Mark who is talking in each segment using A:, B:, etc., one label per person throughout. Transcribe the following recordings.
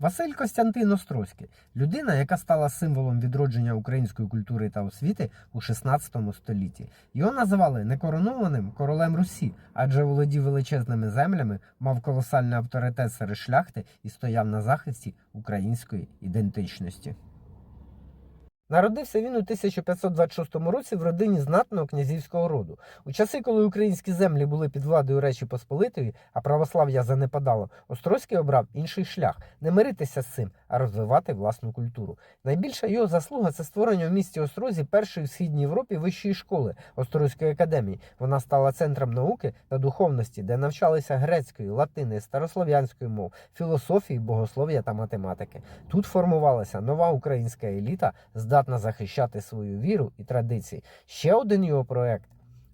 A: Василь Костянтин Острозький людина, яка стала символом відродження української культури та освіти у 16 столітті. Його називали некоронованим королем Русі, адже володів величезними землями, мав колосальний авторитет серед шляхти і стояв на захисті української ідентичності. Народився він у 1526 році в родині знатного князівського роду. У часи, коли українські землі були під владою Речі Посполитої, а православ'я занепадало, Острозький обрав інший шлях не миритися з цим, а розвивати власну культуру. Найбільша його заслуга це створення в місті Острозі першої в східній Європі вищої школи Острозької академії. Вона стала центром науки та духовності, де навчалися грецької, латини, старослов'янської мов, філософії, богослов'я та математики. Тут формувалася нова українська еліта, здатна захищати свою віру і традиції. Ще один його проект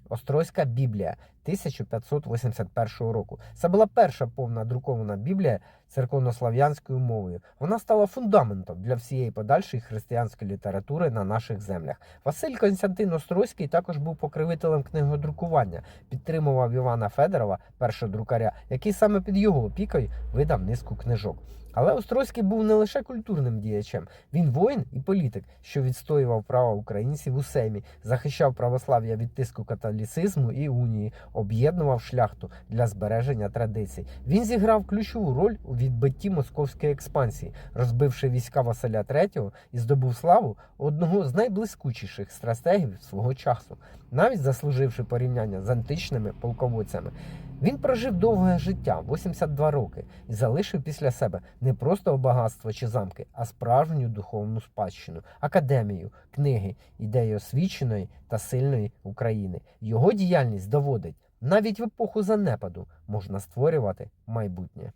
A: Острозька Біблія 1581 року. Це була перша повна друкована Біблія церковнослав'янською мовою. Вона стала фундаментом для всієї подальшої християнської літератури на наших землях. Василь Константин Острозький також був покровителем книгодрукування, підтримував Івана Федорова, першого друкаря, який саме під його опікою видав низку книжок. Але Острозький був не лише культурним діячем, він воїн і політик, що відстоював права українців у Сеймі, захищав православ'я від тиску католіцизму і унії, об'єднував шляхту для збереження традицій. Він зіграв ключову роль у відбитті московської експансії, розбивши війська Василя III і здобув славу одного з найблискучіших стратегів свого часу, навіть заслуживши порівняння з античними полководцями. Він прожив довге життя 82 роки і залишив після себе не просто багатство чи замки, а справжню духовну спадщину, академію, книги, ідеї освіченої та сильної України. Його діяльність доводить, навіть в епоху занепаду можна створювати майбутнє.